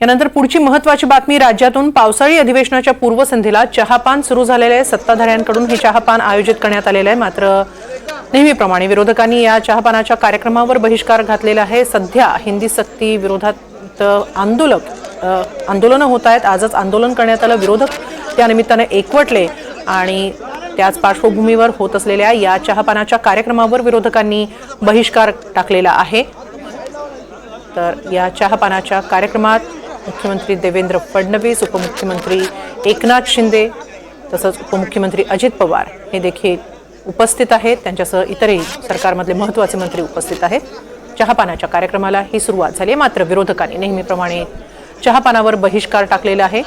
यानंतर पुढची महत्वाची बातमी राज्यातून पावसाळी अधिवेशनाच्या पूर्वसंध्येला चहापान सुरू झालेले आहे सत्ताधाऱ्यांकडून हे चहापान आयोजित करण्यात आलेलं आहे. मात्र नेहमीप्रमाणे विरोधकांनी या चहापानाच्या कार्यक्रमावर बहिष्कार घातलेला आहे. सध्या हिंदी सक्ती विरोधात आंदोलक आंदोलनं होत आहेत. आजच आंदोलन करण्यात आलं. विरोधक त्या निमित्तानं एकवटले आणि त्याच पार्श्वभूमीवर होत असलेल्या या चहापानाच्या कार्यक्रमावर विरोधकांनी बहिष्कार टाकलेला आहे. तर या चहापानाच्या कार्यक्रमात मुख्यमंत्री देवेंद्र फडणवीस उपमुख्यमंत्री एकनाथ शिंदे तसंच उपमुख्यमंत्री अजित पवार हे देखील उपस्थित आहेत. त्यांच्यासह इतरही सरकारमधले महत्त्वाचे मंत्री उपस्थित आहेत. चहापानाच्या कार्यक्रमाला ही सुरुवात झाली आहे. मात्र विरोधकांनी नेहमीप्रमाणे चहापानावर बहिष्कार टाकलेला आहे.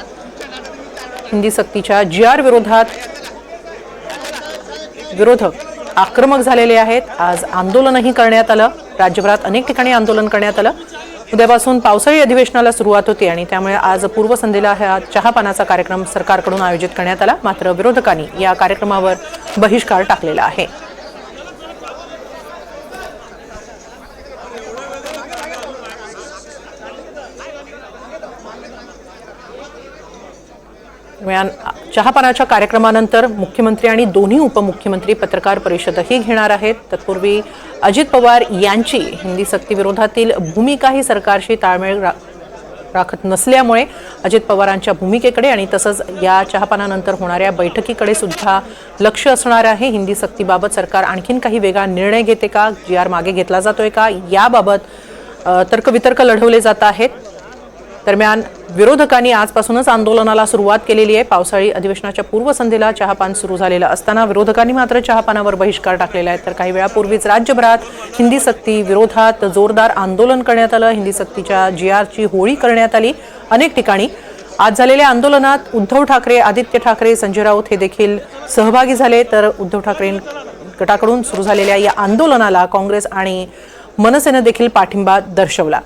हिंदी सक्तीच्या जी आर विरोधात विरोधक आक्रमक झालेले आहेत. आज आंदोलनही करण्यात आलं. राज्यभरात अनेक ठिकाणी आंदोलन करण्यात आलं. उद्यापासून पावसाळी अधिवेशनाला सुरुवात होती आणि त्यामुळे आज पूर्वसंध्येला हा चहापानाचा कार्यक्रम सरकारकडून आयोजित करण्यात आला. मात्र विरोधकांनी या कार्यक्रमावर बहिष्कार टाकलेला आहे. दरम्यान चहापानाच्या कार्यक्रमानंतर मुख्यमंत्री आणि दोन्ही उपमुख्यमंत्री पत्रकार परिषदही घेणार आहेत. तत्पूर्वी अजित पवार यांची हिंदी सक्तीविरोधातील भूमिका ही सरकारशी ताळमेळ रा- राखत नसल्यामुळे अजित पवारांच्या भूमिकेकडे आणि तसंच या चहापानानंतर होणाऱ्या बैठकीकडे सुद्धा लक्ष असणार आहे. हिंदी सक्तीबाबत सरकार आणखीन काही वेगळा निर्णय घेते का? जी आर मागे घेतला जातोय का? याबाबत तर्कवितर्क लढवले जात आहेत. दरम्यान विरोधकांनी आजपासूनच आंदोलनाला सुरुवात केलेली आहे. पावसाळी अधिवेशनाच्या पूर्वसंध्येला चहापान सुरू झालेलं असताना विरोधकांनी मात्र चहापानावर बहिष्कार टाकलेला आहे. तर काही वेळापूर्वीच राज्यभरात हिंदी सक्ती विरोधात जोरदार आंदोलन करण्यात आलं. हिंदी सक्तीच्या जी आरची होळी करण्यात आली. अनेक ठिकाणी आज झालेल्या आंदोलनात उद्धव ठाकरे आदित्य ठाकरे संजय राऊत हे देखील सहभागी झाले. तर उद्धव ठाकरे गटाकडून सुरू झालेल्या या आंदोलनाला काँग्रेस आणि मनसेनं देखील पाठिंबा दर्शवला.